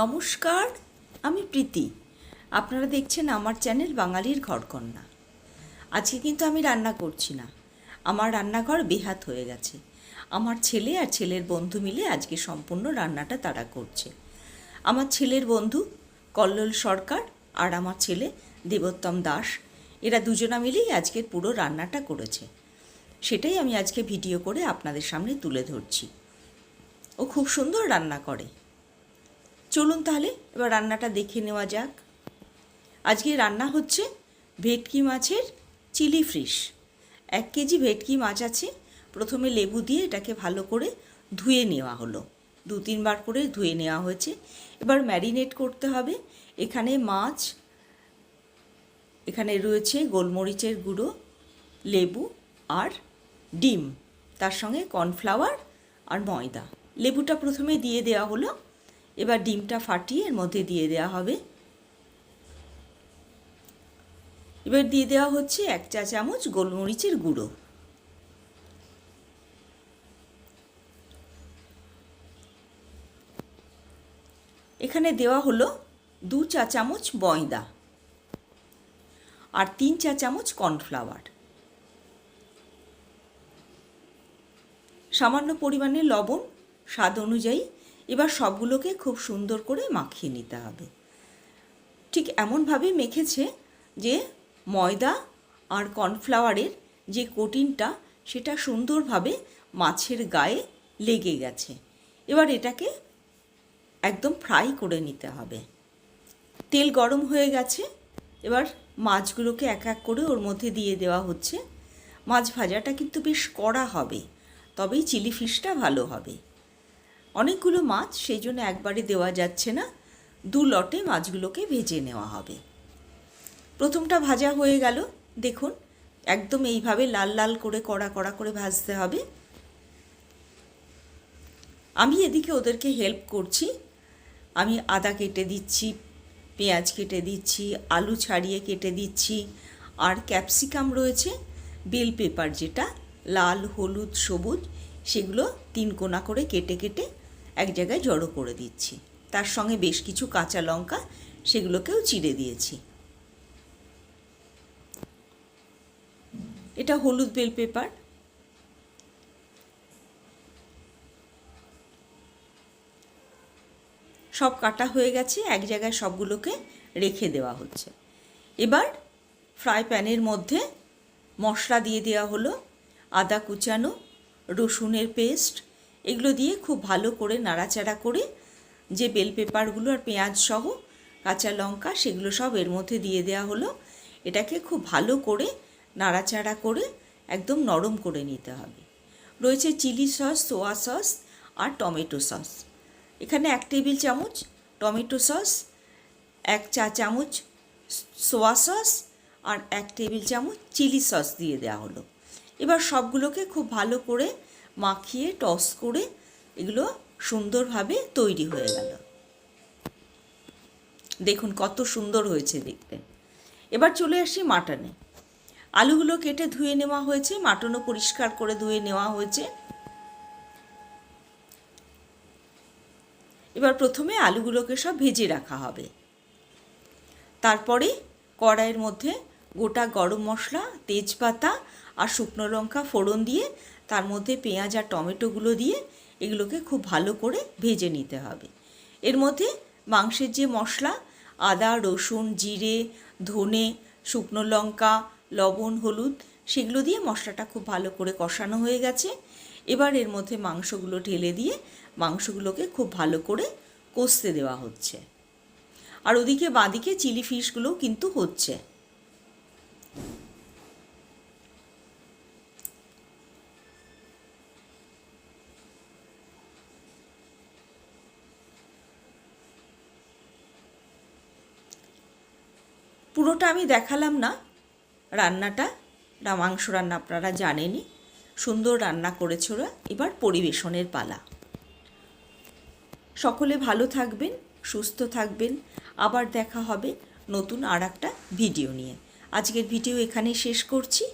নমস্কার, আমি প্রীতি। আপনারা দেখছেন আমার চ্যানেল বাঙালির ঘরকন্যা। আজকে কিন্তু আমি রান্না করছি না। আমার রান্নাঘর বেহাত হয়ে গেছে। আমার ছেলে আর ছেলের বন্ধু মিলে আজকে সম্পূর্ণ রান্নাটা তারা করছে। আমার ছেলের বন্ধু কল্লোল সরকার আর আমার ছেলে দেবোত্তম দাস, এরা দুজনা মিলেই আজকের পুরো রান্নাটা করেছে। সেটাই আমি আজকে ভিডিও করে আপনাদের সামনে তুলে ধরছি। ও খুব সুন্দর রান্না করে। চলুন তাহলে, এবার রান্নাটা দেখে নেওয়া যাক। আজকে রান্না হচ্ছে ভেটকি মাছের চিলি ফিশ। এক কেজি ভেটকি মাছ আছে। প্রথমে লেবু দিয়ে এটাকে ভালো করে ধুয়ে নেওয়া হলো। দু তিনবার করে ধুয়ে নেওয়া হয়েছে। এবার ম্যারিনেট করতে হবে। এখানে মাছ, এখানে রয়েছে গোলমরিচের গুঁড়ো, লেবু আর ডিম। তার সঙ্গে কর্নফ্লাওয়ার আর ময়দা। লেবুটা প্রথমে দিয়ে দেওয়া হলো এবার ডিমটা ফাটিয়ে এর মধ্যে দিয়ে দেওয়া হবে। এবার দিয়ে দেওয়া হচ্ছে এক চা চামচ গোলমরিচের গুঁড়ো। এখানে দেওয়া হলো দু চা চামচ ময়দা আর তিন চা চামচ কর্নফ্লাওয়ার। সামান্য পরিমাণে লবণ, স্বাদ অনুযায়ী এবার সবগুলোকে খুব সুন্দর করে মাখিয়ে নিতে হবে। ঠিক এমনভাবে মেখেছে যে ময়দা আর কর্নফ্লাওয়ারের যে কোটিনটা, সেটা সুন্দরভাবে মাছের গায়ে লেগে গেছে। এবার এটাকে একদম ফ্রাই করে নিতে হবে। তেল গরম হয়ে গেছে। এবার মাছগুলোকে এক এক করে ওর মধ্যে দিয়ে দেওয়া হচ্ছে। মাছ ভাজাটা কিন্তু বেশ কড়া হবে, তবেই চিলি ফিশটা ভালো হবে। অনেকগুলো মাছ সেই জন্য একবারে দেওয়া যাচ্ছে না। দু লটে মাছগুলোকে ভেজে নেওয়া হবে। প্রথমটা ভাজা হয়ে গেল। দেখুন, একদম এইভাবে লাল লাল করে, কড়া কড়া করে ভাজতে হবে। আমি এদিকে ওদেরকে হেল্প করছি। আমি আদা কেটে দিচ্ছি, পেঁয়াজ কেটে দিচ্ছি, আলু ছাড়িয়ে কেটে দিচ্ছি, আর ক্যাপসিকাম রয়েছে। বেল পেপার যেটা, লাল, হলুদ, সবুজ, সেগুলো তিন কোনা করে কেটে কেটে এক জায়গায় জড়ো করে দিচ্ছি। তার সঙ্গে বেশ কিছু কাঁচা লঙ্কা সেগুলোকেও চিড়ে দিয়েছি। এটা হলুদ বেল পেপার। সব কাটা হয়ে গেছে, এক জায়গায় সবগুলোকে রেখে দেওয়া হচ্ছে। এবার ফ্রাই প্যানের মধ্যে মশলা দিয়ে দেওয়া হলো আদা কুচানো, রসুনের পেস্ট এগুলো দিয়ে খুব ভালো করে নাড়াচাড়া করে যে বেল পেপারগুলো আর পেঁয়াজ সহ কাঁচা লঙ্কা সেগুলো সব এর মধ্যে দিয়ে দেওয়া হলো। এটাকে খুব ভালো করে নাড়াচাড়া করে একদম নরম করে নিতে হবে। রয়েছে চিলি সস, সোয়া সস আর টমেটো সস। এখানে এক টেবিল চামচ টমেটো সস, এক চা চামচ সোয়া সস আর এক টেবিল চামচ চিলি সস দিয়ে দেওয়া হলো। এবার সবগুলোকে খুব ভালো করে মাখিয়ে টস করে এগুলো সুন্দরভাবে তৈরি হয়ে গেল। দেখুন কত সুন্দর হয়েছে দেখতে। এবার চলে আসি মাটনে। আলুগুলো কেটে ধুয়ে নেওয়া হয়েছে, মাটনও পরিষ্কার করে ধুয়ে নেওয়া হয়েছে। এবার প্রথমে আলুগুলোকে সব ভেজে রাখা হবে। তারপরে কড়াইয়ের মধ্যে গোটা গরম মশলা, তেজপাতা আর শুকনো লঙ্কা ফোড়ন দিয়ে, তার মধ্যে পেঁয়াজ আর টমেটোগুলো দিয়ে এগুলোকে খুব ভালো করে ভেজে নিতে হবে। এর মধ্যে মাংসের যে মশলা, আদা, রসুন, জিরে, ধনে, শুকনো লঙ্কা, লবণ, হলুদ, সেগুলো দিয়ে মশলাটা খুব ভালো করে কষানো হয়ে গেছে। এবার এর মধ্যে মাংসগুলো ঢেলে দিয়ে মাংসগুলোকে খুব ভালো করে কষতে দেওয়া হচ্ছে। আর ওদিকে বাঁদিকে চিলি ফিশগুলোও কিন্তু হচ্ছে। পুরোটা আমি দেখালাম না। রান্নাটা মাংস রান্না আপনারা জানেনই। সুন্দর রান্না করেছে ওরা। এবার পরিবেশনের পালা। সকলে ভালো থাকবেন, সুস্থ থাকবেন। আবার দেখা হবে নতুন আর একটা ভিডিও নিয়ে। আজকের ভিডিও এখানেই শেষ করছি।